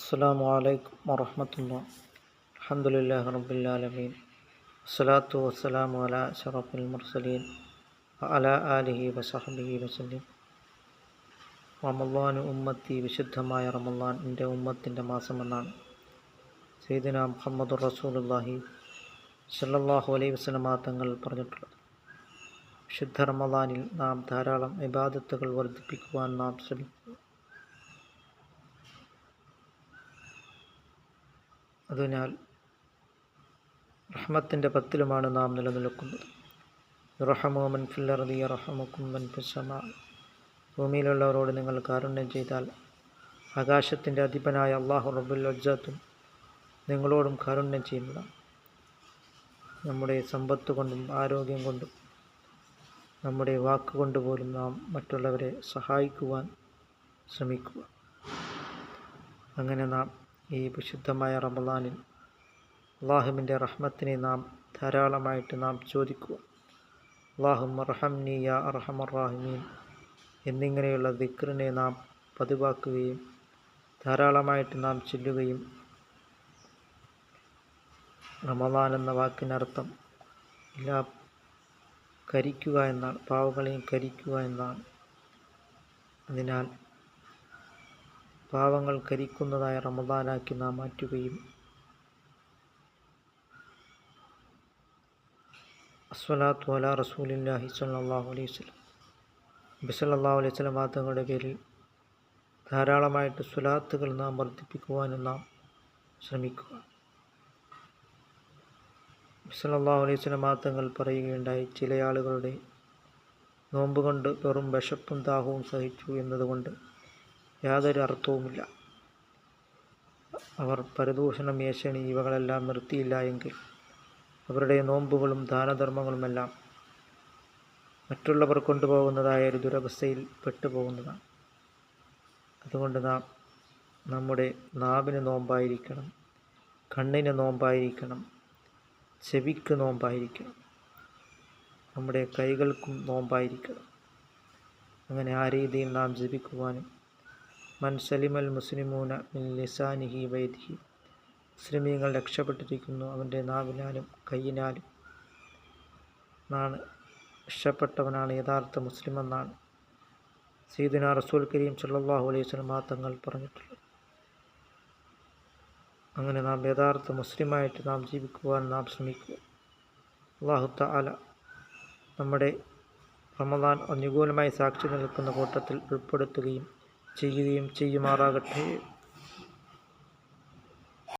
അസ്സാം വലൈക്കും വറഹമത്തുള്ള അലഹമുല്ലാ റബുല്ലാലമീൻ വസ്സലാത്തു വസ്സലാം അല ഷറഫുൽ മുർസലീൻ അല ആലിഹി വസഹബിഹി വസലിം റമല്ലാനു ഉമ്മത്തി വിശുദ്ധമായ റമല്ലാൻ എന്റെ ഉമ്മത്തിന്റെ മാസമെന്നാണ്. സൈദിന മുഹമ്മദ് റസൂലുല്ലാഹി സല്ലാഹു അലൈഹി വസ്ലമാ തങ്ങൾ പറഞ്ഞിട്ടുള്ളത്. വിശുദ്ധ റമലാനിൽ നാം ധാരാളം ഇബാദത്തുകൾ വർദ്ധിപ്പിക്കുവാൻ നാം ശ്രമിക്കുക. അതിനാൽ റഹ്മത്തിന്റെ പത്തിലുമാണ് നാം നിലനിൽക്കുന്നത്. റഹമോമൻ ഫില്ലറതി റഹമുക്കുമ്പൻ ഫിസമ ഭൂമിയിലുള്ളവരോട് നിങ്ങൾ കാരുണ്യം ചെയ്താൽ ആകാശത്തിന്റെ അധിപനായ അള്ളാഹു റബുൽ അജ്ജത്തും നിങ്ങളോടും കാരുണ്യം ചെയ്യുന്നതാണ്. നമ്മുടെ സമ്പത്ത് കൊണ്ടും ആരോഗ്യം കൊണ്ടും നമ്മുടെ വാക്കുകൊണ്ട് പോലും നാം മറ്റുള്ളവരെ സഹായിക്കുവാൻ ശ്രമിക്കുക. അങ്ങനെ നാം ഈ വിശുദ്ധമായ റമദാനിൽ അള്ളാഹുവിന്റെ റഹ്മത്തിനെ നാം ധാരാളമായിട്ട് നാം ചോദിക്കുക അള്ളാഹും റഹംനി യാ അറഹമറാഹിമീൻ എന്നിങ്ങനെയുള്ള ദിക്റിനെ നാം പതിവാക്കുകയും ധാരാളമായിട്ട് നാം ചൊല്ലുകയും റമദാൻ എന്ന വാക്കിനർത്ഥം എല്ലാ കരിക്കുക എന്നാണ് പാവകളെയും കരിക്കുക എന്നാണ്. അതിനാൽ പാവങ്ങൾ കരിക്കുന്നതായ റമദാനാക്കി നാം മാറ്റുകയും അസ്വലാത്തു അല റസൂലില്ലാഹി സല്ലാഹു അലൈഹി വസ്ലം ബിസലല്ലാഹു അലൈഹി സ്വലം തങ്ങളുടെ പേരിൽ ധാരാളമായിട്ട് സ്വലാത്തുകൾ നാം വർദ്ധിപ്പിക്കുവാനും നാം ശ്രമിക്കുക. ബിസലല്ലാഹു അലൈഹി സ്വലം തങ്ങൾ പറയുകയുണ്ടായി ചില ആളുകളുടെ നോമ്പ് കൊണ്ട് വെറും വിശപ്പും ദാഹവും സഹിച്ചു എന്നതുകൊണ്ട് യാതൊരു അർത്ഥവുമില്ല. അവർ പരദൂഷണം ഏഷണി ഇവകളെല്ലാം നിർത്തിയില്ല എങ്കിൽ അവരുടെ നോമ്പുകളും ദാനധർമ്മങ്ങളുമെല്ലാം മറ്റുള്ളവർ കൊണ്ടുപോകുന്നതായ ഒരു ദുരവസ്ഥയിൽ പെട്ടുപോകുന്നതാണ്. അതുകൊണ്ട് നാം നമ്മുടെ നാവിന് നോമ്പായിരിക്കണം കണ്ണിന് നോമ്പായിരിക്കണം ചെവിക്ക് നോമ്പായിരിക്കണം നമ്മുടെ കൈകൾക്കും നോമ്പായിരിക്കണം. അങ്ങനെ ആ രീതിയിൽ നാം ജപിക്കുവാനും മൻ സലിമൽ മുസ്ലിമൂന മിൻ ലിസാനിഹി വൈദിഹി മുസ്ലിമീങ്ങൾ രക്ഷപ്പെട്ടിരിക്കുന്നു. അവന്റെ നാവിനാലും കയ്യിനാലും നാണ് രക്ഷപ്പെട്ടവനാണ് യഥാർത്ഥ മുസ്ലിം എന്നാണ് സീദുന റസൂൽ കരീം സല്ലാഹു അലൈഹി സ്വലമാ തങ്ങൾ പറഞ്ഞിട്ടുള്ളത്. അങ്ങനെ നാം യഥാർത്ഥ മുസ്ലിമായിട്ട് നാം ജീവിക്കുവാൻ നാം ശ്രമിക്കുക. അള്ളാഹുത്ത അല നമ്മുടെ റമദാൻ അനുകൂലമായി സാക്ഷി നിൽക്കുന്ന കൂട്ടത്തിൽ ഉൾപ്പെടുത്തുകയും ചെയ്യുകയും ചെയ്യുമാറാകട്ടെ.